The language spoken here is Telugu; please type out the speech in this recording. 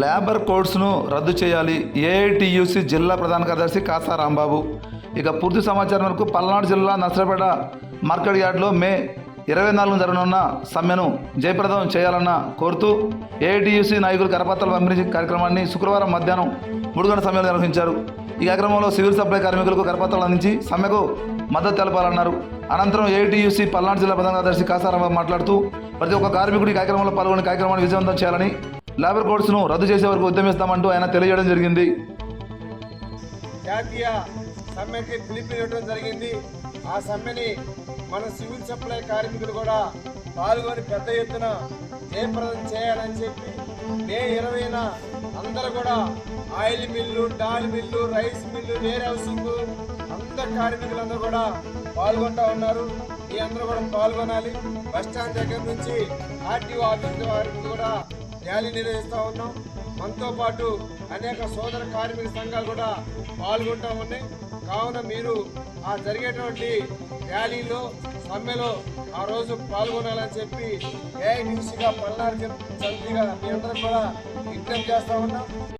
లేబర్ కోడ్స్ను రద్దు చేయాలి. ఏఐటియూసీ జిల్లా ప్రధాన కార్యదర్శి కాసా రాంబాబు. ఇక పూర్తి సమాచారం వరకు పల్నాడు జిల్లా నర్సరపేట మార్కెట్ యార్డ్లో మే ఇరవై నాలుగు జరగనున్న సమ్మెను జయప్రదం చేయాలన్న కోరుతూ ఏఐటియూసీ నాయకులు కరపత్రాలు పంపిణీ కార్యక్రమాన్ని శుక్రవారం మధ్యాహ్నం మూడు గంటల సమయంలో నిర్వహించారు. ఈ కార్యక్రమంలో సివిల్ సప్లై కార్మికులకు కరపత్రాలు అందించి సమ్మెకు మద్దతు తెలపాలన్నారు. అనంతరం ఏఐటియుసి పల్నాడు జిల్లా ప్రధాన కార్యదర్శి కాసారాంబాబు మాట్లాడుతూ ప్రతి ఒక్క కార్మికుడి కార్యక్రమంలో పాల్గొని కార్యక్రమాన్ని విజయవంతం చేయాలని లేబర్ కోడ్స్ను రద్దు చేసే వరకు ఉద్యమిస్తామంటూ ఆయన తెలియజేయడం జరిగింది. జాతీయ సమ్మెకి పిలుపునివ్వడం జరిగింది. ఆ సమ్మెని మన సివిల్ సప్లై కార్మికులు కూడా పాల్గొని పెద్ద ఎత్తున జయప్రదం చేయాలని చెప్పి మే ఇరవైన అందరూ కూడా oil mill doll mill rice mill warehousing అందరు కార్మికులందరూ కూడా పాల్గొంటా ఉన్నారు. మీ అందరూ కూడా పాల్గొనాలి. బస్ స్టాండ్ దగ్గర నుంచి ఆర్టీఓ ఆఫీస్ వారికి కూడా ర్యాలీ నిర్వహిస్తూ ఉన్నాం. మనతో పాటు అనేక సోదర కార్మిక సంఘాలు కూడా పాల్గొంటూ ఉన్నాయి. కావున మీరు ఆ జరిగేటువంటి ర్యాలీలో సమ్మెలో ఆ రోజు పాల్గొనాలని చెప్పి ఏఐటీసీగా పల్నాడు సమితిగా మీ అందరం కూడా విజ్ఞప్తి చేస్తూ ఉన్నాం.